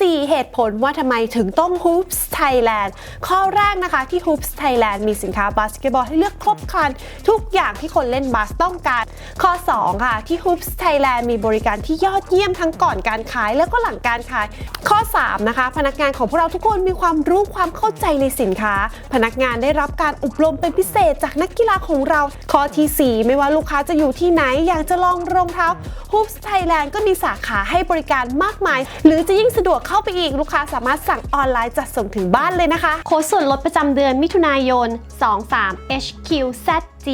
4 เหตุผลว่าทำไมถึงต้อง Hoops Thailand ข้อแรกนะคะที่ Hoops Thailand มีสินค้าบาสเกตบอลให้เลือกครบครัน ทุกอย่างที่คนเล่นบาสต้องการ ข้อ 2 ค่ะ ที่ Hoops Thailand มีบริการที่ยอดเยี่ยมทั้งก่อนการขายแล้วก็หลังการขาย ข้อ 3 นะคะ พนักงานของพวกเราทุกคนมีความรู้ความเข้าใจในสินค้า พนักงานได้รับการอบรมเป็นพิเศษจากนักกีฬาของเรา ข้อทีสี่4 ไม่ว่าลูกค้าจะอยู่ที่ไหนอยากจะลองรองเท้า Hoops Thailand ก็มีสาขาให้บริการมากมาย หรือจะยิ่งสะดวกเข้าไปอีกลูกค้าสามารถสั่งออนไลน์จัดส่งถึงบ้านเลยนะคะ โค้ดส่วนลดประจำเดือนมิถุนายน 23 HQZG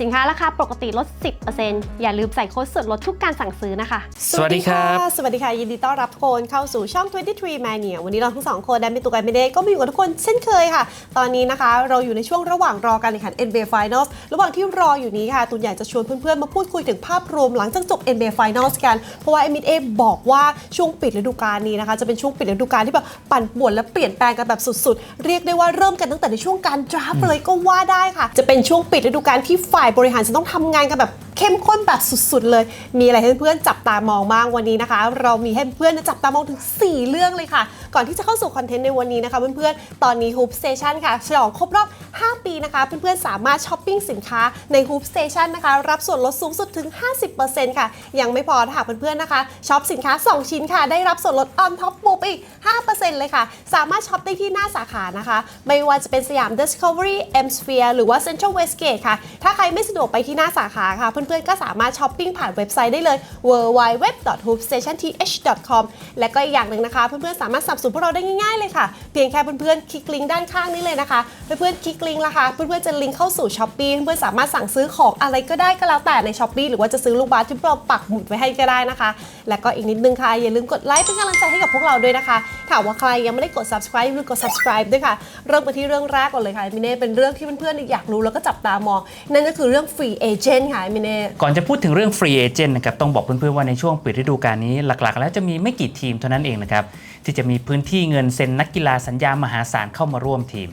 สินค้าราคาปกติลด 10%อย่าลืมใส่โค้ดส่วนลดทุกการสั่งซื้อนะคะ สวัสดีครับ สวัสดีค่ะ ยินดีต้อนรับทุกคนเข้าสู่ช่อง 23 Mania วันนี้เราทั้งสองคนได้เป็นตัวกันไม่ได้ก็มาอยู่กับทุกคนเช่นเคยค่ะ ตอนนี้นะคะ เราอยู่ในช่วงระหว่างรอการแข่งขัน NBA Finals ระหว่างที่รออยู่นี้ค่ะ ตุนอยากจะชวนเพื่อนๆ มาพูดคุยถึงภาพรวมหลังจากจบ NBA Finals กัน เพราะว่า NBA บอกว่าช่วงปิดฤดูกาลนี้นะคะ จะเป็นช่วงปิดฤดูกาลที่แบบปั่นป่วนและเปลี่ยนแปลงกันแบบสุดๆ เรียกได้ว่าเริ่มกันตั้งแต่ในช่วงการดราฟเลยก็ว่าได้ค่ะ จะเป็นช่วงปิดฤดูกาลการที่ฝ่ายบริหารจะต้องทำงานกันแบบ เข้มข้นแบบสุดๆเลย มีอะไรให้เพื่อนๆจับตามองบ้างวันนี้นะคะ เรามีให้เพื่อนๆจับตามองถึง 4 เรื่องเลยค่ะ ก่อนที่จะเข้าสู่คอนเทนต์ในวันนี้นะคะเพื่อนๆ ตอนนี้ Hoop Station ค่ะฉลองครบรอบ 5 ปีนะคะ เพื่อนๆ สามารถช้อปปิ้งสินค้าใน Hoop Station นะคะ รับส่วนลดสูงสุดถึง 50%ค่ะ ยังไม่พอถ้าหากเพื่อนๆ นะคะช็อปสินค้า 2 ชิ้นค่ะ ได้รับส่วนลด on top บวกไปอีก 5%เลยค่ะ สามารถช็อปได้ที่หน้าสาขานะคะ ไม่ว่าจะเป็นสยาม Discovery M Sphere หรือว่า Central Westgate ค่ะ ถ้าใครไม่สะดวกไปที่หน้าสาขาค่ะเพื่อนๆ ก็สามารถช้อปปิ้งผ่านเว็บไซต์ได้เลย www.hoopstationth.com และก็อีกอย่างหนึ่งนะคะ เพื่อนๆ สามารถสับสนพวกเราได้ง่ายๆเลยค่ะ เพียงแค่เพื่อนๆ คลิกลิงก์ด้านข้างนี้เลยนะคะ เพื่อนๆ คลิกลิงก์ละค่ะเพื่อนๆ จะลิงก์เข้าสู่ s h อ p e e เพื่อนๆ สามารถสั่งซื้อของอะไรก็ได้ก็แล้วแต่ใน s h อ p e e หรือว่าจะซื้อลูกบาสที่เราปักหมุดไว้ให้ก็ได้นะคะ และก็อีกนิดนึงค่ะอย่าลืมกดไลค์เป็นกำลังใจให้กับพวกเราด้วยนะคะถ้าว่าใครยังไม่ได้กด subscribe อย่าลืมกด subscribe ด้วยค่ะ เริ่มกันที่เรื่องแรกก่อนเลยค่ะมิเน่เป็นเรื่องที่เพื่อนๆ อยากรู้แล้วก็จับตามองนั่นก็คือเรื่อง free agent ค่ะมิเน่ก่อนจะพูดถึงเรื่องฟรีเอเจนต์นะครับต้องบอกเพื่อนๆว่าในช่วงปิดฤดูกาลนี้หลักๆ แล้วจะมีไม่กี่ทีมเท่านั้นเองนะครับที่จะมีพื้นที่เงินเซ็นนักกีฬาสัญญามหาศาลเข้ามาร่วมทีม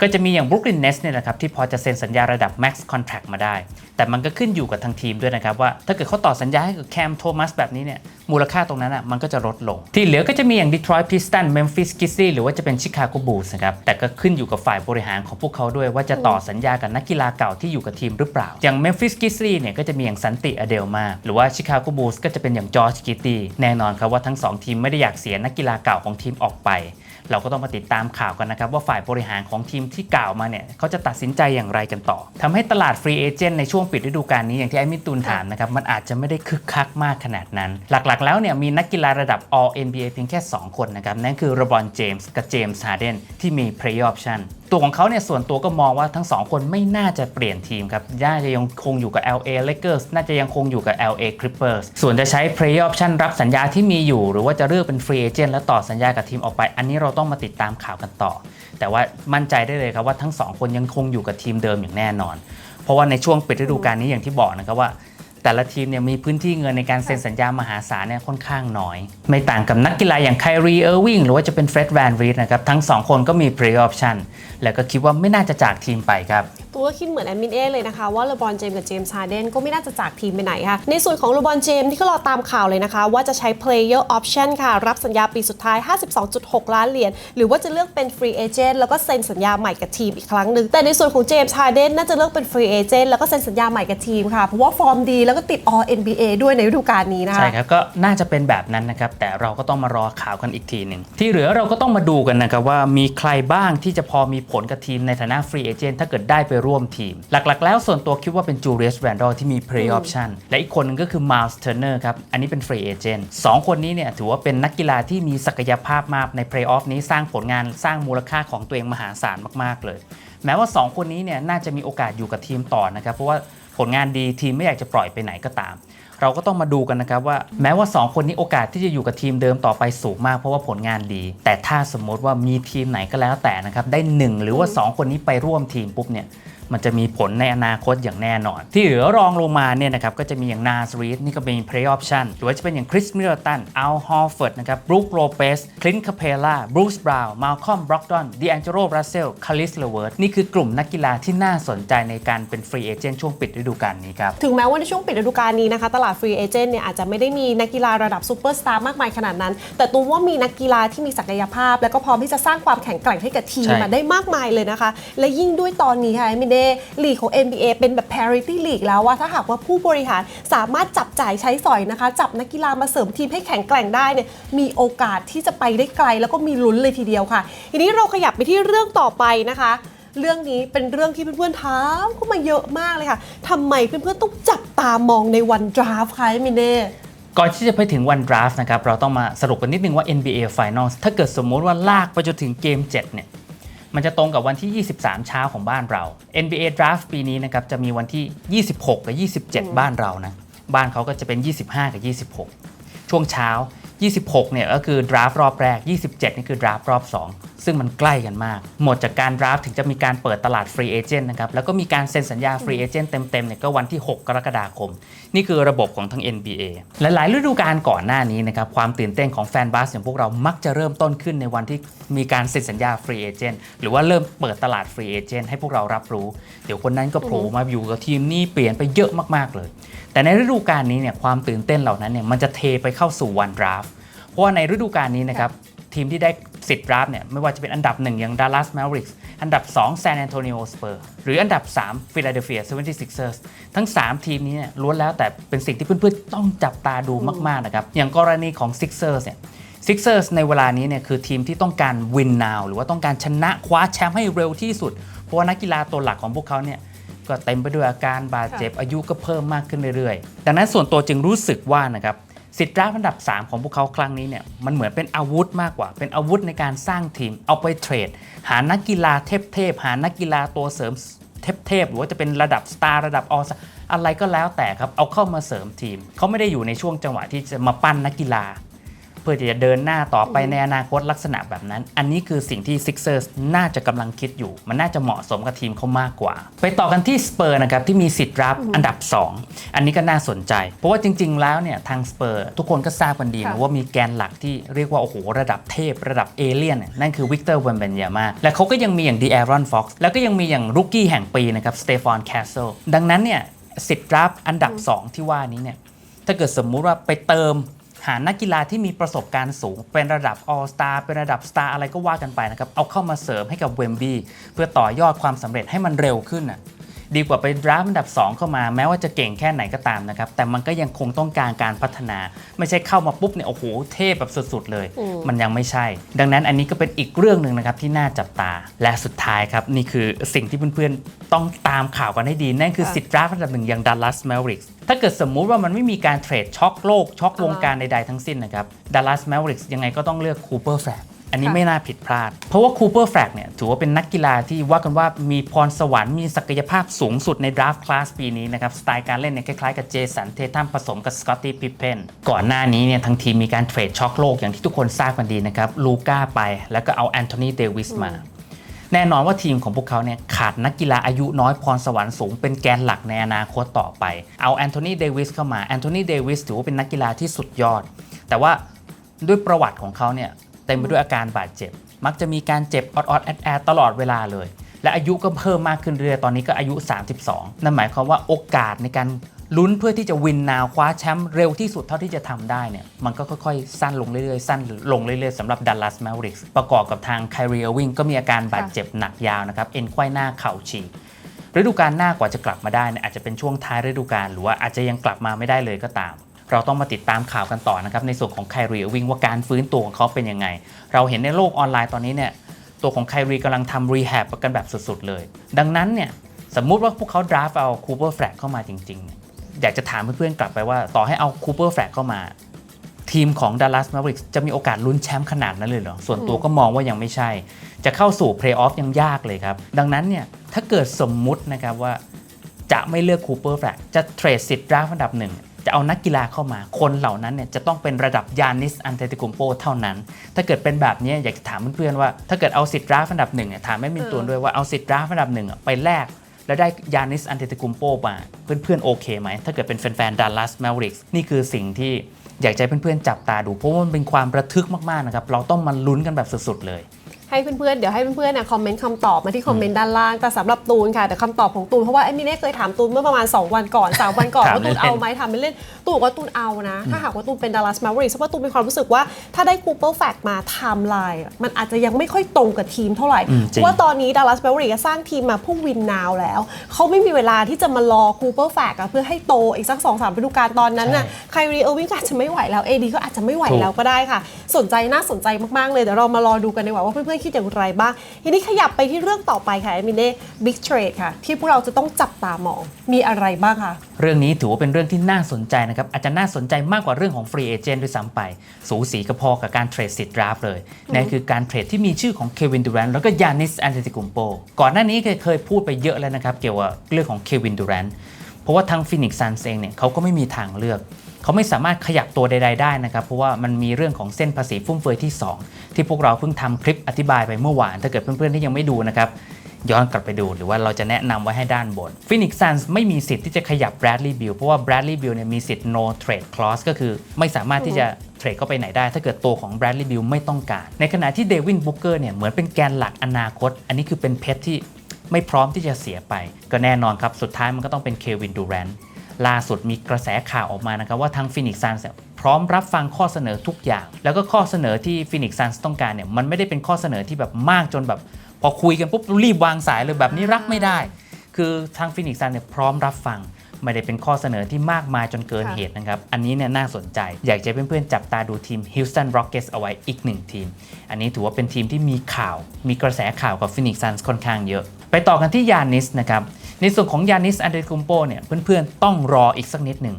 ก็จะมีอย่าง Brooklyn Nets เนี่ยนะครับที่พอจะเซ็นสัญญาระดับ Max Contract มาได้ แต่มันก็ขึ้นอยู่กับทางทีมด้วยนะครับ ว่าถ้าเกิดเขาต่อสัญญาให้กับแคมโทมัสแบบนี้เนี่ยมูลค่าตรงนั้นอะมันก็จะลดลง ที่เหลือก็จะมีอย่าง Detroit Pistons Memphis Grizzlies หรือว่าจะเป็น Chicago Bulls นะครับแต่ก็ขึ้นอยู่กับฝ่ายบริหารของพวกเขาด้วย ว่าจะต่อสัญญากับนักกีฬาเก่าที่อยู่กับทีมหรือเปล่า อย่าง Memphis Grizzlies เนี่ยก็จะมีอย่างสันติอเดลมาหรือว่า Chicago Bulls ก็จะเป็นอย่างจอร์จกิตตี้แน่นอนครับว่าทั้งสองทีมไม่ได้อยากเสียนักกีฬาเก่าของทีมออกไป เราก็ต้องมาติดตามข่าวกันนะครับว่าฝ่ายบริหารของสองทีมที่กล่าวมาเนี่ยเขาจะตัดสินใจอย่างไรกันต่อทำให้ตลาดฟรีเอเจนต์ในช่วงปิดฤดูกาลนี้อย่างที่ไอ้มิตูนถามนะครับ มันอาจจะไม่ได้คึกคักมากขนาดนั้น หลักๆ แล้วเนี่ยมีนักกีฬาระดับ All NBA เพียงแค่ 2 คนนะครับ นั่นคือโรบอนเจมส์กับเจมส์ฮาร์เดนที่มี Play Option ตัวของเขาเนี่ยส่วนตัวก็มองว่าทั้ง 2 คนไม่น่าจะเปลี่ยนทีมครับน่าจะยังคงอยู่กับ LA Lakers น่าจะยังคงอยู่กับ LA Clippers ส่วนจะใช้ Play Option รับสัญญาที่มีอยู่ หรือว่าจะเลือกเป็น Free Agent แล้วต่อสัญญากับทีมออกไป อันนี้เราต้องมาติดตามข่าวกันต่อ แต่ว่ามั่นใจได้เลยครับว่าทั้งสองคนยังคงอยู่กับทีมเดิมอย่างแน่นอน เพราะว่าในช่วงปิดฤดูกาลนี้อย่างที่บอกนะครับว่า แต่ละทีมเนี่ยมีพื้นที่เงินในการเซ็นสัญญามหาศาลเนี่ยค่อนข้างน้อย ไม่ต่างกับนักกีฬาอย่างไครีเออร์วิงหรือว่าจะเป็นเฟร็ดแวนรีดนะครับทั้ง2คนก็มีพรีออปชั่นแล้วก็คิดว่าไม่น่าจะจากทีมไปครับ ตัวก็คิดเหมือนแอดมินเอเลยนะคะ ว่าเลบรอนเจมส์กับเจมส์ฮาร์เดนก็ไม่น่าจะจากทีมไปไหนค่ะ ในส่วนของเลบรอนเจมส์ที่ก็รอตามข่าวเลยนะคะ ว่าจะใช้ player option ค่ะ รับสัญญาปีสุดท้าย 52.6 ล้านเหรียญหรือว่าจะเลือกเป็น free agent แล้วก็เซ็นสัญญาใหม่กับทีมอีกครั้งหนึ่งแต่ในส่วนของเจมส์ฮาร์เดนน่าจะเลือกเป็น free agent แล้วก็เซ็นสัญญาใหม่กับทีมค่ะเพราะว่าฟอร์มดีแล้วก็ติด all NBA ด้วยในฤดูกาลนี้นะคะใช่ครับก็น่าจะเป็นแบบนั้นนะครับแต่เราก็ต้องมารอข่าวกันอีกทีหนึ่งที่เหลือเราก็ต้องมาดูกันนะครับว่ามีใครบ้างที่จะพอมีผลกับทีมในฐานะฟรีเอเจนต์ถ้าเกิดได้ไปรวมทีม หลักๆ แล้วส่วนตัวคิดว่าเป็นจูเลียสแวนดอลที่มี play option และอีกคนหนึงก็คือมา l ์ t เทอร์เนอร์ครับ อันนี้เป็นฟรีเอเจนต์สองคนนี้เนี่ยถือว่าเป็นนักกีฬาที่มีศักยภาพมากใน play off นี้สร้างผลงานสร้างมูลค่าของตัวเองมหาศาลมากๆ เลย แม้ว่า 2 คนนี้เนี่ยน่าจะมีโอกาสอยู่กับทีมต่อนะครับเพราะว่าผลงานดีทีมไม่อยากจะปล่อยไปไหนก็ตาม เราก็ต้องมาดูกันนะครับว่าแม้ว่า 2 คนนี้โอกาสที่จะอยู่กับทีมเดิมต่อไปสูงมากเพราะว่าผลงานดี แต่ถ้าสมมติว่ามีทีมไหนก็แล้วแต่นะครับได้ 1 หรือว่า 2 คนนี้ไปร่วมทีมปุ๊บเนี่ย มันจะมีผลในอนาคตอย่างแน่นอน ที่เหลือรองลงมาเนี่ยนะครับก็จะมีอย่างนาสรีดนี่ก็เป็น play option หรือว่าจะเป็นอย่างคริสมิลตันอัลฮอลเฟิร์ดนะครับบรูคโลเปสคลินคาเพล่าบรูซบราวน์มาลคอมบล็อกดอนดีแองเจโรรัสเซลคาริสเลเวิร์ดนี่คือกลุ่มนักกีฬาที่น่าสนใจในการเป็นฟรีเอเจนต์ช่วงปิดฤดูกาลนี้ครับถึงแม้ว่าในช่วงปิดฤดูกาลนี้นะคะตลาดฟรีเอเจนต์เนี่ยอาจจะไม่ได้มีนักกีฬาระดับซูเปอร์สตาร์มากมายขนาดนั้น แต่ตูมว่ามีนักกีฬาที่มีศักยภาพ แล้วก็พร้อมที่จะสร้างความแข็งแกร่งให้กับทีมได้มากมายเลยนะคะ และยิ่งด้วยตอนนี้ค่ะม่ได้ลีกของ NBA เป็นแบบ parity league แล้วว่าถ้าหากว่าผู้บริหารสามารถจับจ่ายใช้สอยนะคะ จับนักกีฬามาเสริมทีมให้แข็งแกร่งได้เนี่ยมีโอกาสที่จะไปได้ไกล แล้วก็มีลุ้นเลยทีเดียวค่ะ ทีนี้เราขยับไปที่เรื่องต่อไปนะคะเรื่องนี้เป็นเรื่องที่เพื่อนๆถามเข้ามาเยอะมากเลยค่ะทำไมเพื่อนๆต้องจับตามองในวันดราฟคะมิเน่ ก่อนที่จะไปถึงวันดราฟนะครับ เราต้องมาสรุปกันนิดนึงว่า NBA Finals ถ้าเกิดสมมุติว่าลากไปจนถึงเกม 7 เนี่ย มันจะตรงกับวันที่ 23 เช้าของบ้านเรา NBA Draft ปีนี้นะครับจะมีวันที่ 26 กับ 27 บ้านเรานะ บ้านเขาก็จะเป็น 25 กับ 26 ช่วงเช้า 26 เนี่ยก็คือดราฟรอบแรก 27 นี่คือดราฟรอบ 2 ซึ่งมันใกล้กันมาก หมดจากการดราฟถึงจะมีการเปิดตลาดฟรีเอเจนต์นะครับ แล้วก็มีการเซ็นสัญญาฟรีเอเจนต์เต็มๆเนี่ยก็วันที่ 6 กรกฎาคม นี่คือระบบของทั้ง NBA หลายๆฤดูกาลก่อนหน้านี้นะครับความตื่นเต้นของแฟนบาสอย่างพวกเรามักจะเริ่มต้นขึ้นในวันที่มีการเซ็นสัญญาฟรีเอเจนต์หรือว่าเริ่มเปิดตลาดฟรีเอเจนต์ให้พวกเรารับรู้ เดี๋ยวคนนั้นก็โผล่มาอยู่กับทีมนี้เปลี่ยนไปเยอะมากๆเลย แต่ในฤดูกาลนี้เนี่ยความตื่นเต้นเหล่านั้นเนี่ยมันจะเทไปเข้าสู่วันดราฟเพราะว่าในฤดูกาลนี้นะครับ ทีมที่ได้สิทธิ์ดราฟเนี่ยไม่ว่าจะเป็นอันดับ 1 อย่าง Dallas Mavericks อันดับ 2 San Antonio Spurs หรืออันดับ 3 Philadelphia 76ers ทั้ง 3 ทีมนี้เนี่ยล้วนแล้วแต่เป็นสิ่งที่เพื่อนๆ ต้องจับตาดูมากๆนะครับ อย่างกรณีของ Sixers เนี่ย Sixers ในเวลานี้เนี่ยคือทีมที่ต้องการ win now หรือว่าต้องการชนะคว้าแชมป์ให้เร็วที่สุด เพราะว่านักกีฬาตัวหลักของพวกเขาเนี่ยก็เต็มไปด้วยอาการบาดเจ็บอายุก็เพิ่มมากขึ้นเรื่อยๆ ดังนั้นส่วนตัวจึงรู้สึกว่านะครับ สิทธิ์ดราฟอันดับ 3 ของพวกเขาครั้งนี้เนี่ยมันเหมือนเป็นอาวุธมากกว่า เป็นอาวุธในการสร้างทีม เอาไปเทรด หานักกีฬาเทพๆหานักกีฬาตัวเสริมเทพๆหรือว่าจะเป็นระดับสตาร์ระดับออสอะไรก็แล้วแต่ครับเอาเข้ามาเสริมทีม เขาไม่ได้อยู่ในช่วงจังหวะที่จะมาปั้นนักกีฬา พื่อที่จะเดินหน้าต่อไปในอนาคตลักษณะแบบนั้น อันนี้คือสิ่งที่ Sixers น่าจะกำลังคิดอยู่ มันน่าจะเหมาะสมกับทีมเขามากกว่า ไปต่อกันที่สเปอร์นะครับที่มีสิทธิ์รับอันดับ 2 อันนี้ก็น่าสนใจ เพราะว่าจริง ๆ แล้วเนี่ยทางสเปอร์ทุกคนก็ทราบกันดีนะค่ะว่ามีแกนหลักที่เรียกว่าโอ้โหระดับเทพระดับเอเลี่ยนเนี่ยนั่นคือวิกเตอร์เวนเบนยามาและเขาก็ยังมีอย่างดีแอรอนฟ็อกซ์แล้วก็ยังมีอย่างรุกกี้แห่งปีนะครับสเตฟานแคสเซิลดังนั้นเนี่ยสิทธิ์รับอันดับสองที่ว่านี้เนี่ยถ้าเกิดสมมุติว่าไปเติม หานักกีฬาที่มีประสบการณ์สูง เป็นระดับ All Star เป็นระดับ Star อะไรก็ว่ากันไปนะครับ เอาเข้ามาเสริมให้กับเวมบีเพื่อต่อยอดความสำเร็จให้มันเร็วขึ้นน่ะ ดีกว่าไปดราฟต์อันดับ 2 เข้ามาแม้ว่าจะเก่งแค่ไหนก็ตามนะครับ แต่มันก็ยังคงต้องการการพัฒนา ไม่ใช่เข้ามาปุ๊บเนี่ยโอ้โหเทพแบบสุดๆเลยอืมมันยังไม่ใช่ ดังนั้นอันนี้ก็เป็นอีกเรื่องหนึ่งนะครับที่น่าจับตาและสุดท้ายครับนี่คือสิ่งที่เพื่อนๆต้องตามข่าวกันให้ดีนั่นคือค่ะสิทธิ์ดราฟต์อันดับหนึ่งอย่าง Dallas Mavericks ถ้าเกิดสมมุติว่ามันไม่มีการเทรดช็อกโลกช็อกวงการใดๆทั้งสิ้นนะครับ Dallas Mavericks ยังไงก็ต้องเลือก Cooper Flag อั นนี้ค่ะไม่น่าผิดพลาด เพราะว่า Cooper Flag เนี่ยถือว่าเป็นนักกีฬาที่ว่ากันว่ามีพรสวรรค์มีศักยภาพสูงสุดในดราฟต์คลาสปีนี้นะครับ สไตล์การเล่นเนี่ยคล้ายๆกับเจสันเททัมผสมกับสกอตตี้พิเพนก่อนหน้านี้เนี่ยทั้งทีมมีการเทรดช็อกโลกอย่างที่ทุกคนทราบกันดีนะครับลูก้าไปแล้วก็เอาแอนโทนีเดวิสมาแน่นอนว่าทีมของพวกเขาเนี่ยขาดนักกีฬาอายุน้อยพรสวรรค์สูงเป็นแกนหลักในอนาคตต่อไป เอาแอนโทนีเดวิสเข้ามาแอนโทนีเดวิสถือว่าเป็นนักกีฬาที่สุดยอด แต่ว่าด้วยประวัติของเขาเนี่ย เต็มไปด้วยอาการบาดเจ็บ มักจะมีการเจ็บออดๆแอดแอดตลอดเวลาเลย และอายุก็เพิ่มมากขึ้นเรื่อยๆตอนนี้ก็อายุ 32 นั่นหมายความว่าโอกาสในการลุ้นเพื่อที่จะวินนาวคว้าแชมป์เร็วที่สุดเท่าที่จะทำได้เนี่ยมันก็ค่อยๆ สั้นลงเรื่อยๆ สั้นลงเรื่อยๆสำหรับดัลลัสแมวริกส์ประกอบกับทางไครีเอวิงก็มีอาการบาดเจ็บหนักยาวนะครับ เอ็นไขว้หน้าเข่าฉีกฤดูกาลหน้ากว่าจะกลับมาได้เนี่ยอาจจะเป็นช่วงท้ายฤดูกาลหรือว่าอาจจะยังกลับมาไม่ได้เลยก็ตาม เราต้องมาติดตามข่าวกันต่อนะครับในส่วนของไครีวิงว่าการฟื้นตัวของเขาเป็นยังไง เราเห็นในโลกออนไลน์ตอนนี้เนี่ยตัวของไครีกำลังทำรีแฮบกันแบบสุดๆเลย ดังนั้นเนี่ยสมมุติว่าพวกเขาดราฟเอาคูเปอร์แฟลกเข้ามาจริงๆ อยากจะถามเพื่อนๆกลับไปว่าต่อให้เอาคูเปอร์แฟลกเข้ามา ทีมของ Dallas Mavericks จะมีโอกาสลุ้นแชมป์ขนาดนั้นเลยเหรอ ส่วนตัวก็มองว่ายังไม่ใช่ จะเข้าสู่เพลย์ออฟยังยากเลยครับ ดังนั้นเนี่ยถ้าเกิดสมมุตินะครับว่าจะไม่เลือกคูเปอร์แฟลกจะเทรดสิทธิ์ดราฟอันดับหนึ่ง จะเอานักกีฬาเข้ามา คนเหล่านั้นเนี่ยจะต้องเป็นระดับยานิสอันเตติกุมโปเท่านั้น ถ้าเกิดเป็นแบบนี้อยากจะถามเพื่อนๆว่า ถ้าเกิดเอาสิทธิ์ดราฟอันดับหนึ่งเนี่ยถามแม่มินตวนด้วยว่าเอาสิทธิ์ดราฟอันดับหนึ่งอะไปแลกและได้ยานิสอันเตติกุมโปมาเพื่อนๆโอเคไหม ถ้าเกิดเป็นแฟนๆดัลลัสแมวริกนี่คือสิ่งที่อยากจะให้เพื่อนๆจับตาดูเพราะว่ามันเป็นความระทึกมากๆนะครับเราต้องมาลุ้นกันแบบสุดๆเลย ให้เพื่อนๆ เดี๋ยวให้เพื่อนๆนะคอมเมนต์คำตอบมาที่คอมเมนต์ด้านล่าง แต่สำหรับตูนค่ะ แต่คำตอบของตูน เพราะว่าเอมมี่เน่เคยถามตูนเมื่อประมาณ 2 วันก่อน 3 วันก่อนถามว่าตูนเล่นๆเอาไหมถามไม่เล่น ตูนบอกว่าตูนเอานะ ถ้าหากว่าตูนเป็นดัลลัสมา v ว r ริกเพราะว่าตูนมีความรู้สึกว่าถ้าได้คูเปอร์แฟกมาไทม์ไลน์มันอาจจะยังไม่ค่อยตรงกับทีมเท่าไหร่อืมเพจริงราะว่าตอนนี้ดัลลัสมา v ว r ริกสร้างทีมมาเพุ่งวินนาวแล้วเขาไม่มีเวลาที่จะมารอคูเปอร์แฟกเพื่อให้โตอีกสัก2อสามฤดูกาลตอนนั้นน่ะไครีเออร์วิงก็อาจจะไม่ไหวแล้วเอดีก็อาจจะไม่ไหวแล้วก็ได้ค่ะ สนใจน่าสนใจมากๆเลยเดี๋ยวเรามารอดูกันดีกว่าว่าเพื่อนๆคิดอย่างไรบ้างทีนี้ขยับไปที่เรื่องต่อไปค่ะเอมิเน่บิ๊กเทรดค่ะ ที่พวกเราจะต้องจับตามองมีอะไรบ้างคะเรื่องนี้ถือว่าเป็นเรื่องที่น่าสนใจนะครับอาจจะน่าสนใจมากกว่าเรื่องของฟรีเอเจนต์ด้วยซ้ำไป สูสีกับพอกับการเทรดสิทธิ์ดราฟเลยนั่นคือการเทรดที่มีชื่อของเควินดูแรนแล้วก็ยานิสแอนเตติกุมโปก่อนหน้านี้เคยเคยพูดไปเยอะแล้วนะครับเกี่ยวกับเรื่องของเควินดูแรนเพราะว่าทางฟินิกซ์ซันเองเนี่ยเขาก็ไม่มีทางเลือก เขาไม่สามารถขยับตัวใด ๆ ได้นะครับ เพราะว่ามันมีเรื่องของเส้นภาษีฟุ่มเฟือยที่ 2 ที่พวกเราเพิ่งทำคลิปอธิบายไปเมื่อวาน ถ้าเกิดเพื่อนๆที่ยังไม่ดูนะครับย้อนกลับไปดูหรือว่าเราจะแนะนำไว้ให้ด้านบน Phoenix Suns ไม่มีสิทธิ์ที่จะขยับ Bradley Beal เพราะว่า Bradley Beal เนี่ยมีสิทธิ์ no trade clause ก็คือไม่สามารถที่จะเทรดเข้าไปไหนได้ ถ้าเกิดตัวของ Bradley Beal ไม่ต้องการ ในขณะที่ Devin Booker เนี่ยเหมือนเป็นแกนหลักอนาคต อันนี้คือเป็นเพชรที่ไม่พร้อมที่จะเสียไป ก็แน่นอนครับ สุดท้ายมันก็ต้องเป็นเควินดูแรน ล่าสุดมีกระแสข่าวออกมานะครับว่าทาง Phoenix Suns เนี่ยพร้อมรับฟังข้อเสนอทุกอย่าง แล้วก็ข้อเสนอที่ Phoenix Suns ต้องการเนี่ยมันไม่ได้เป็นข้อเสนอที่แบบมากจนแบบ พอคุยกันปุ๊บรีบวางสายเลยแบบนี้รับไม่ได้ คือทางฟินิกซ์ซันเนี่ยพร้อมรับฟังไม่ได้เป็นข้อเสนอที่มากมายจนเกินเหตุนะครับ อันนี้เนี่ยน่าสนใจ อยากจะให้เพื่อนๆ จับตาดูทีม Houston Rockets เอาไว้อีกหนึ่งทีม อันนี้ถือว่าเป็นทีมที่มีข่าว มีกระแสข่าวกับฟินิกซ์ซันค่อนข้างเยอะ ไปต่อกันที่ยานิสนะครับ ในส่วนของยานิสอันเดคุมโปเนี่ยเพื่อนๆ ต้องรออีกสักนิดหนึ่ง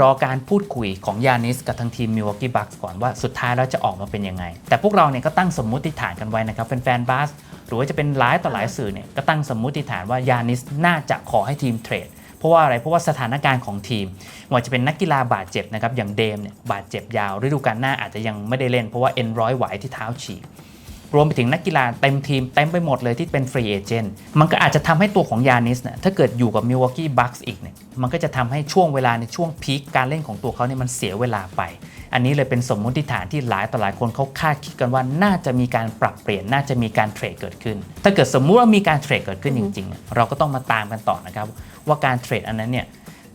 รอการพูดคุยของยานิสกับทางทีมมิว a กี้บัคส์ก่อนว่าสุดท้ายแล้วจะออกมาเป็นยังไง แต่พวกเราเนี่ยก็ตั้งสมมุติฐานกันไว้นะครับแฟนๆบาสหรือว่าจะเป็นหลายต่อหลายสื่อเนี่ยก็ตั้งสมมุติฐานว่ายานิสน่าจะขอให้ทีมเทรดเพราะว่าอะไร เพราะว่าสถานการณ์ของทีมไม่ว่าจะเป็นนักกีฬาบาดเจ็บนะครับ อย่างเดมเนี่ยบาดเจ็บยาว ฤดูกาลหน้าอาจจะยังไม่ได้เล่น เพราะว่าเอ็นร้อยไหวที่เท้าฉีก รวมไปถึงนักกีฬาเต็มทีมเต็มไปหมดเลยที่เป็นฟรีเอเจนต์มันก็อาจจะทำให้ตัวของยานิสเนี่ยถ้าเกิดอยู่กับมิ l ว a กี้บัคส์อีกเนี่ยมันก็จะทำให้ช่วงเวลาในช่วงพีคการเล่นของตัวเขาเนี่ยมันเสียเวลาไป อันนี้เลยเป็นสมมติฐานที่หลายต่อหลายคนเขาคาดคิดกันว่าน่าจะมีการปรับเปลี่ยนน่าจะมีการเทรดเกิดขึ้น ถ้าเกิดสมมุติว่ามีการเทรดเกิดขึ้นจริงๆ เราก็ต้องมาตามกันต่อนะครับว่าการเทรดอันนั้นเนี่ย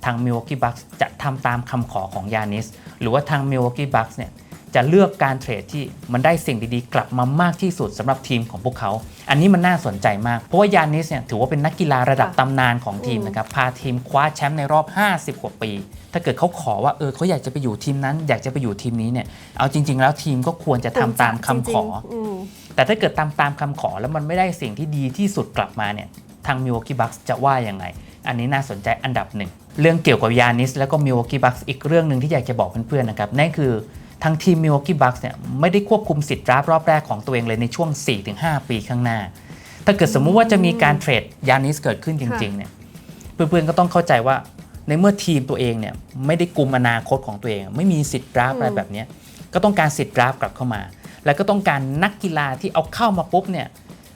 ทางมิ l ว a กี้บัคส์จะทำตามคำขอของยานิสหรือว่าทางมิ l ว a กี้บัคส์เนี่ย จะเลือกการเทรดที่มันได้สิ่งดีๆ กลับมามากที่สุดสำหรับทีมของพวกเขา อันนี้มันน่าสนใจมาก เพราะว่ายานิสเนี่ยถือว่าเป็นนักกีฬาระดับค่ะตำนานของทีมนะครับ พาทีมคว้าแชมป์ในรอบ 50 กว่าปี ถ้าเกิดเขาขอว่าเออเขาอยากจะไปอยู่ทีมนั้น อยากจะไปอยู่ทีมนี้เนี่ย เอาจริง ๆ แล้วทีมก็ควรจะทำตามคำขอจริงๆมแต่ถ้าเกิดตามตามคำขอแล้วมันไม่ได้สิ่งที่ดีที่สุดกลับมาเนี่ยทางมิว a กี้บัคส์จะว่ายังไง อันนี้น่าสนใจอันดับหนึ่งเรื่องเกี่ยวกับยานิส แล้วก็มิว a กี้บัคส์อีกเรื่องหนึ่งที่อยากจะบอกเพื่อนๆนะครับนั่นคือ ทางทีมมิว a กี้บัคส์เนี่ยไม่ได้ควบคุมสิทธิ์ดราฟต์รอบแรกของตัวเองเลยในช่วง 4-5 ปีข้างหน้า ถ้าเกิดสมมุติว่าจะมีการเทรดยานิสเกิดขึ้นจริงๆเนี่ยเพื่อนๆก็ต้องเข้าใจว่าในเมื่อทีมตัวเองเนี่ยไม่ได้กุมอนาคตของตัวเอง ไม่มีสิทธิ์ดราฟต์อะไรแบบเนี้ยก็ต้องการสิทธิ์ดราฟต์กลับเข้ามา แล้วก็ต้องการนักกีฬาที่เอาเข้ามาปุ๊บเนี่ย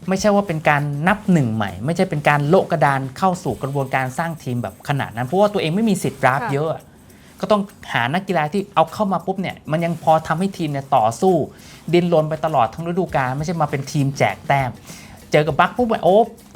ไม่ใช่ว่าเป็นการนับหนึ่งใหม่ ไม่ใช่เป็นการโละกระดานเข้าสู่กระบวนการสร้างทีมแบบขนาดนั้น เพราะว่าตัวเองไม่มีสิทธิ์ดราฟต์ค่ะเยอะ ก็ต้องหานักกีฬาที่เอาเข้ามาปุ๊บเนี่ยมันยังพอทำให้ทีมเนี่ยต่อสู้ ดินรนไปตลอดทั้งฤดูกาลไม่ใช่มาเป็นทีมแจกแต้ม เจอกับบัคปุ๊บโอ้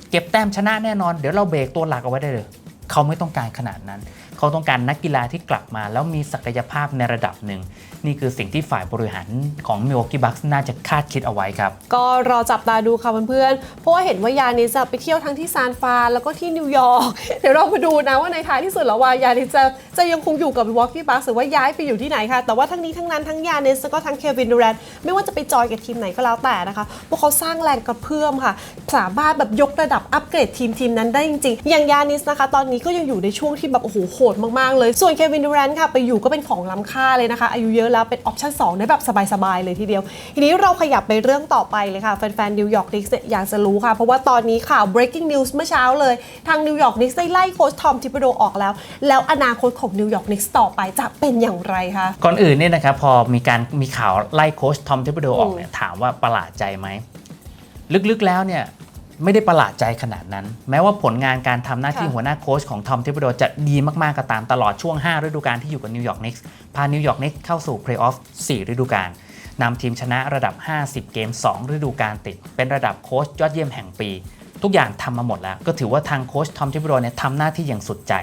เก็บแต้มชนะแน่นอน เดี๋ยวเราเบรกตัวหลักเอาไว้ได้เลย เขาไม่ต้องการขนาดนั้น เขาต้องการนักกีฬาที่กลับมา แล้วมีศักยภาพในระดับหนึ่ง นี่คือสิ่งที่ฝ่ายบริหารของมิวกี้บัคน่าจะคาดคิดเอาไว้ครับ ก็รอจับตาดูค่ะเพื่อนๆเพราะว่าเห็นว่ายานิสจะไปเที่ยวทั้งที่ซานฟรานแล้วก็ที่นิวยอร์กเดี๋ยวเรามาดูนะว่าในท้ายที่สุดแล้วว่ายานิสจะจะยังคงอยู่กับวอลกี้บัคหรือว่าย้ายไปอยู่ที่ไหนค่ะ แต่ว่าทั้งนี้ทั้งนั้นทั้งยานิสแล้วก็ทั้งเควินดูแรนไม่ว่าจะไปจอยกับทีมไหนก็แล้วแต่นะคะพวกเขาสร้างแรงกระเพื่อมค่ะ สามารถแบบยกระดับอัปเกรดทีมทีมนั้นได้จริงๆอย่างยานิสนะคะ ตอนนี้ก็ยังอยู่ในช่วงที่แบบโอ้โหโหดมาก ๆ เลย ส่วนเควินดูแรนค่ะ ไปอยู่ก็เป็นของล้ำค่าเลยนะคะ อายุเยอะแล้วเป็นออปชั่น2 ได้แบบสบาย ๆ เลยทีเดียว ทีนี้เราขยับไปเรื่องต่อไปเลยค่ะ แฟน ๆ นิวยอร์กนิกส์อยากจะรู้ค่ะ เพราะว่าตอนนี้ข่าว breaking news เมื่อเช้าเลย ทางนิวยอร์กนิกส์ได้ไล่โค้ชทอมทิปโดออกแล้ว แล้วอนาคตของนิวยอร์กนิกส์ต่อไปจะเป็นอย่างไรคะก่อนอื่นเนี่ยนะครับพอมีการมีข่าวไล่โค้ชทอมทปเปโดออกเนี่ยถามว่าประหลาดใจไหมลึกๆแล้วเนี่ย ไม่ได้ประหลาดใจขนาดนั้น แม้ว่าผลงานการทำหน้าที่ค่ะหัวหน้าโค้ชของทอมทิบโดจะดีมากๆก็ตามตลอดช่วง 5 ฤดูกาลที่อยู่กับนิวยอร์กนิกส์พานิวยอร์กนิกส์เข้าสู่เพลย์ออฟ4ฤดูกาลนำทีมชนะระดับ 50 เกม 2 ฤดูกาลติด เป็นระดับโค้ชยอดเยี่ยมแห่งปี ทุกอย่างทำมาหมดแล้ว ก็ถือว่าทางโค้ชทอมทิบโดเนี่ยทำหน้าที่อย่างสุดใจ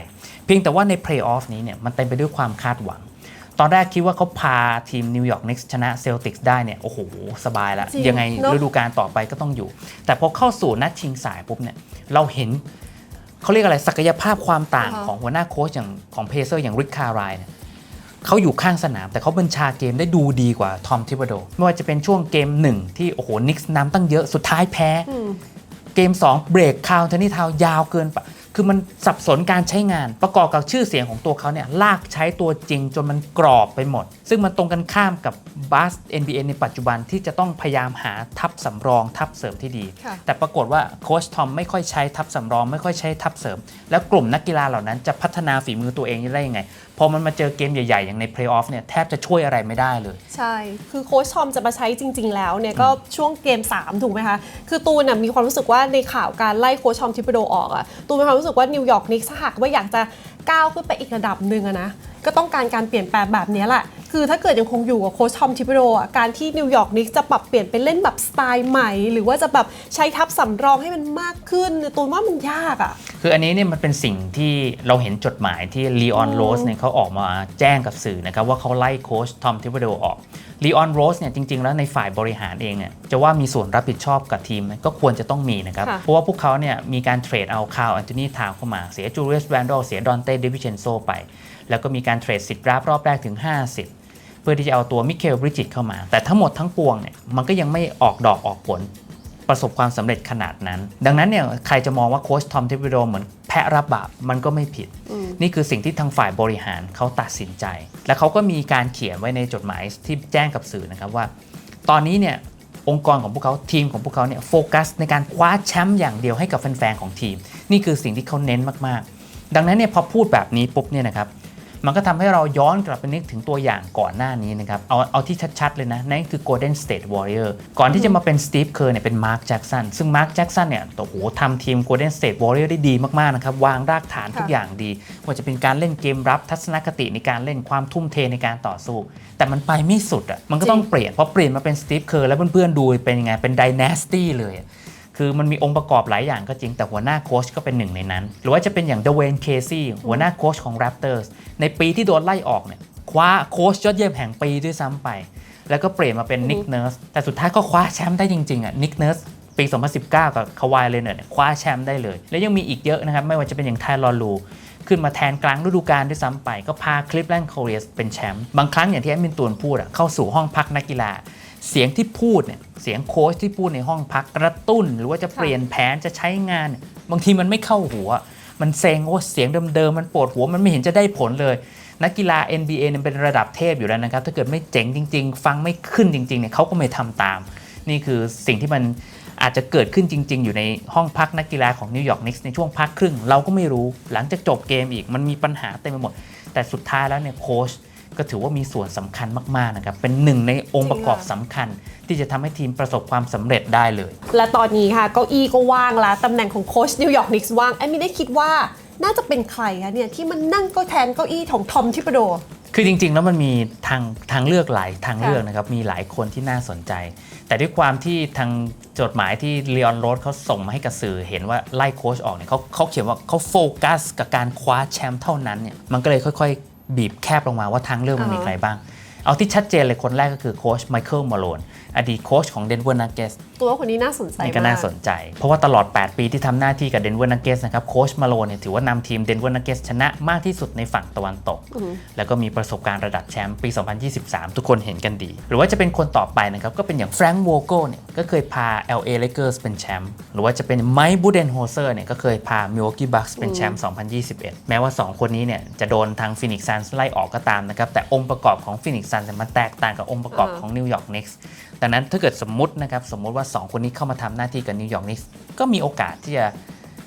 เพียงแต่ว่าในเพลย์ออฟนี้เนี่ยมันเต็มไปด้วยความคาดหวัง ตอนแรกคิดว่าเขาพาทีมนิวยอร์กนิกส์ชนะเซลติกส์ได้เนี่ย โอ้โห สบายแล้วจริงยังไงเนอะ ฤดูกาลต่อไปก็ต้องอยู่ แต่พอเข้าสู่นัดชิงสายปุ๊บเนี่ย เราเห็นเขาเรียกอะไรศักยภาพความต่างอ่าฮะ ของหัวหน้าโค้ชอย่างของเพเซอร์อย่างริคคารายเนี่ยเขาอยู่ข้างสนาม แต่เขาบัญชาเกมได้ดูดีกว่าทอมทิบโดไม่ว่าจะเป็นช่วงเกมหนึ่งที่โอ้โหนิกส์นำตั้งเยอะสุดท้ายแพ้ อืม เกม 2 เบรกคาวเทนนี่ทาวยาวเกินไป คือมันสับสนการใช้งานประกอบกับชื่อเสียงของตัวเขาเนี่ยลากใช้ตัวจริงจนมันกรอบไปหมด ซึ่งมันตรงกันข้ามกับบาส NBA ในปัจจุบันที่จะต้องพยายามหาทัพสำรองทัพเสริมที่ดีค่ะแต่ปรากฏว่าโค้ชทอมไม่ค่อยใช้ทัพสำรอง ไม่ค่อยใช้ทัพเสริม แล้วกลุ่มนักกีฬาเหล่านั้นจะพัฒนาฝีมือตัวเองได้ยังไง พอมันมาเจอเกมใหญ่ ๆ อย่างในเพลย์ออฟเนี่ยแทบจะช่วยอะไรไม่ได้เลย ใช่ คือโค้ชทอมจะมาใช้จริง ๆ แล้วเนี่ยก็ช่วงเกม 3 ถูกไหมคะ คือตูนน่ะมีความรู้สึกว่าในข่าวการไล่โค้ชทอมทิปโดออกอะตูนมีความรู้สึกว่านิวยอร์กนิกส์หากว่าอยากจะก้าวขึ้นไปอีกระดับหนึ่งอะนะ ก็ต้องการการเปลี่ยนแปลงแบบนี้แหละ คือถ้าเกิดยังคงอยู่กับโค้ชทอมทิปโดอะการที่นิวยอร์กนิกส์จะปรับเปลี่ยนไปเล่นแบบสไตล์ใหม่ หรือว่าจะแบบใช้ทัพสำรองให้มันมากขึ้นเนี่ยตูนว่ามันยากอะคืออันนี้เนี่ยมันเป็นสิ่งที่เราเห็นจดหมายที่ลีออนอืมโรสเนี่ยเขาออกมาแจ้งกับสื่อนะครับว่าเขาไล่โค้ชทอมทิบโดออกลีออนโรสเนี่ยจริง ๆ แล้วในฝ่ายบริหารเองเนี่ยจะว่ามีส่วนรับผิดชอบกับทีมไหมก็ควรจะต้องมีนะครับค่ะเพราะว่าพวกเขาเนี่ยมีการเทรดเอาคาร์ลแอนโทนีทาวเข้ามาเสียจูเลียสแวนดอลเสียดอนเต้เดวิเชนโซไป แล้วก็มีการเทรดสิทธิ์รับรอบแรกถึง 50 เพื่อที่จะเอาตัวมิเคลบริจิตเข้ามา แต่ทั้งหมดทั้งปวงเนี่ยมันก็ยังไม่ออกดอกออกผลประสบความสำเร็จขนาดนั้น ดังนั้นเนี่ยใครจะมองว่าโค้ชทอมเทปิโดเหมือนแพะรับบาปมันก็ไม่ผิดอืมนี่คือสิ่งที่ทางฝ่ายบริหารเขาตัดสินใจ และเขาก็มีการเขียนไว้ในจดหมายที่แจ้งกับสื่อนะครับว่า ตอนนี้เนี่ยองค์กรของพวกเขาทีมของพวกเขาเนี่ยโฟกัสในการคว้าแชมป์อย่างเดียวให้กับแฟนๆของทีม นี่คือสิ่งที่เขาเน้นมากๆ ดังนั้นเนี่ยพอพูดแบบนี้ปุ๊บเนี่ยนะครับ มันก็ทำให้เราย้อนกลับไปนึกถึงตัวอย่างก่อนหน้านี้นะครับ เอาเอาที่ชัด ๆ เลยนะ นั่นคือ Golden State Warrior ก่อนที่จะมาเป็น Steve Kerr เนี่ยเป็น Mark Jackson ซึ่ง Mark Jackson เนี่ยโอ้โหทำทีม Golden State Warrior ได้ดีมากๆนะครับ วางรากฐานทุกค่ะอย่างดีว่าจะเป็นการเล่นเกมรับทัศนคติในการเล่นความทุ่มเทในการต่อสู้ แต่มันไปไม่สุดอะมันก็ต้องเปลี่ยนพอเปลี่ยนมาเป็น Steve Kerr แล้วเพื่อนๆดูเป็นยังไงเป็น Dynasty เลยอะ คือมันมีองค์ประกอบหลายอย่างก็จริง แต่หัวหน้าโค้ชก็เป็นหนึ่งในนั้น หรือว่าจะเป็นอย่างเดเวนเคซี่หัวหน้าโค้ชของ Raptors ในปีที่โดนไล่ออกเนี่ยคว้าโค้ชยอดเยี่ยมแห่งปีด้วยซ้ำไป แล้วก็เปลี่ยนมาเป็นนิกเนิร์สแต่สุดท้ายก็คว้าแชมป์ได้จริงๆอะนิกเนิร์สปี 2019 กับคาวายเลเนอร์เนี่ยคว้าแชมป์ได้เลย แล้วยังมีอีกเยอะนะครับ ไม่ว่าจะเป็นอย่างไทลอร์ลูขึ้นมาแทนกลางฤดูกาลด้วยซ้ำไป ก็พาคลิฟแลนด์โคเรียสเป็นแชมป์บางครั้งอย่างที่แอดมินตูนพูดอะเข้าสู่ห้องพักนักกีฬา เสียงที่พูดเนี่ย เสียงโค้ชที่พูดในห้องพักกระตุ้น หรือว่าจะเปลี่ยนแผนจะใช้งาน บางทีมันไม่เข้าหัว มันเซ็งโอ้เสียงเดิมๆมันปวดหัวมันไม่เห็นจะได้ผลเลย นักกีฬา NBA เนี่ยเป็นระดับเทพอยู่แล้วนะครับ ถ้าเกิดไม่เจ๋งจริง ๆ ฟังไม่ขึ้นจริงๆเนี่ยเขาก็ไม่ทำตาม นี่คือสิ่งที่มันอาจจะเกิดขึ้นจริง ๆ อยู่ในห้องพักนักกีฬาของนิวยอร์กนิกส์ในช่วงพักครึ่งเราก็ไม่รู้ หลังจากจบเกมอีกมันมีปัญหาเต็มไปหมด แต่สุดท้ายแล้วเนี่ยโค้ช ก็ถือว่ามีส่วนสำคัญมากๆนะครับเป็นหนึ่งในองค์ประกอบสำคัญ ที่จะทำให้ทีมประสบความสำเร็จได้เลย และตอนนี้ค่ะเก้าอี้ก็ว่างแล้วตำแหน่งของโค้ชนิวยอร์กนิกส์ว่างแอมมี่ได้คิดว่าน่าจะเป็นใครคะเนี่ยที่มันนั่งก็แทนเก้าอี้ของทอมทิปโด คือจริงๆ แล้วมันมีทางทางเลือกหลายทางค่ะเลือกนะครับมีหลายคนที่น่าสนใจ แต่ด้วยความที่ทางจดหมายที่เลออนโรสเขาส่งมาให้กับสื่อเห็นว่าไล่โค้ชออกเนี่ยเขาเขาเขียนว่าเขาโฟกัสกับการคว้าแชมป์เท่านั้นเนี่ยมันก็เลยค่อยๆ บีบแคบลงมาว่าทางเลือกมันมีอ่าฮะใครบ้าง เอาที่ชัดเจนเลยคนแรกก็คือโค้ชไมเคิลมาโลนอดีตโค้ชของเดนเวอร์นักเกสตัวว่าคนนี้น่าสนใจนี่ก็มากน่าสนใจ เพราะว่าตลอด 8 ปีที่ทำหน้าที่กับเดนเวอร์นักเกสนะครับโค้ชมาโลเนี่ยถือว่านำทีมเดนเวอร์นักเกสชนะมากที่สุดในฝั่งตะวันตกอืมแล้วก็มีประสบการณ์ระดับแชมป์ปี 2023 ทุกคนเห็นกันดี หรือว่าจะเป็นคนต่อไปนะครับก็เป็นอย่างแฟรงค์โวโกเนี่ยก็เคยพา LA Lakers เป็นแชมป์หรือว่าจะเป็นไมค์บูเดนโฮเซอร์เนี่ยก็เคยพา Milwaukee Bucks เป็นแชมป์2021 แม้ว่า 2 คนนี้เนี่ยจะโดนทาง Phoenix Suns ไล่ออกก็ตามนะครับแต่องค์ประกอบของ Phoenix Suns เนี่ยมันแตกต่างกับองค์ประกอบอ่าของ New York Knicks ดังนั้นถ้าเกิดสมมตินะครับสมมติว่า 2 คนนี้เข้ามาทำหน้าที่กับ New York Knicks ก็มีโอกาสที่จะ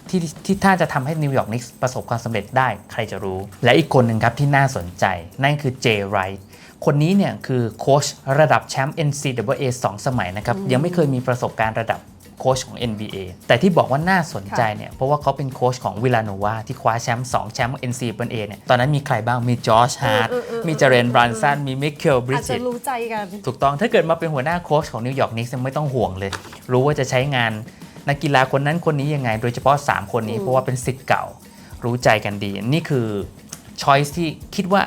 ที่ที่ถ้าจะทำให้นิวยอร์กนิกส์ประสบความสำเร็จได้ใครจะรู้ และอีกคนหนึ่งครับที่น่าสนใจ นั่นคือเจไรท์คนนี้เนี่ยคือโค้ชระดับแชมป์ NCAA 2 สมัยนะครับยังไม่เคยมีประสบการณ์ระดับ โค้ชของ NBA แต่ที่บอกว่าน่าสนใจเนี่ยเพราะว่าเขาเป็นโค้ชของวิลาโนวาที่คว้าแชมป์2แชมป์ NCAA เนี่ยตอนนั้นมีใครบ้างมีจอร์จฮาร์ดเออเออเออมีเจเรนบรันสันมีมิเคลบริอาจจิจะตรู้ใจกันถูกต้องถ้าเกิดมาเป็นหัวหน้าโค้ชของนิวยอร์กนิกส์ไม่ต้องห่วงเลย รู้ว่าจะใช้งานนักกีฬาคนนั้นคนนี้ยังไง โดยเฉพาะ 3 คนนี้อืมเพราะว่าเป็นสิทธิ์เก่ารู้ใจกันดี นี่คือช้อยส์ที่คิดว่า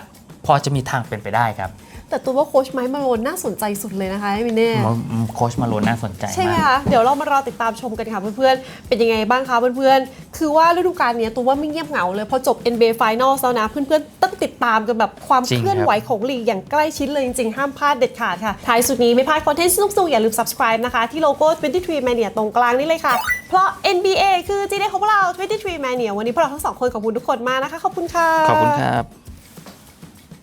พอจะมีทางเป็นไปได้ครับ แต่ตัวว่าโค้ชไมค์มาโลนน่าสนใจสุดเลยนะคะมินเน่โค้ชมาโลนน่าสนใจใช่ไหมมากคะเดี๋ยวเรามารอติดตามชมกันค่ะเพื่อนๆ เป็นยังไงบ้างคะเพื่อนๆ คือว่าฤดูกาลเนี้ยตัวว่าไม่เงียบเหงาเลยพอจบ NBA Finals แล้วนะ เพื่อนๆต้องติดตามกันแบบความจริงเคลื่อนครับไหวของลีกอย่างใกล้ชิดเลยจริงๆ ห้ามพลาดเด็ดขาดค่ะ ท้ายสุดนี้ไม่พลาดคอนเทนต์สนุกๆอย่าลืม subscribe นะคะ ที่โลโก้ 23 Mania ตรงกลางนี่เลยค่ะ เพราะ NBA คือจีเดของพวกเรา 23 Mania วันนี้พวกเราทั้งสองคนขอบคุณทุกคนมากนะคะขอบคุณค่ะขอบคุณครับ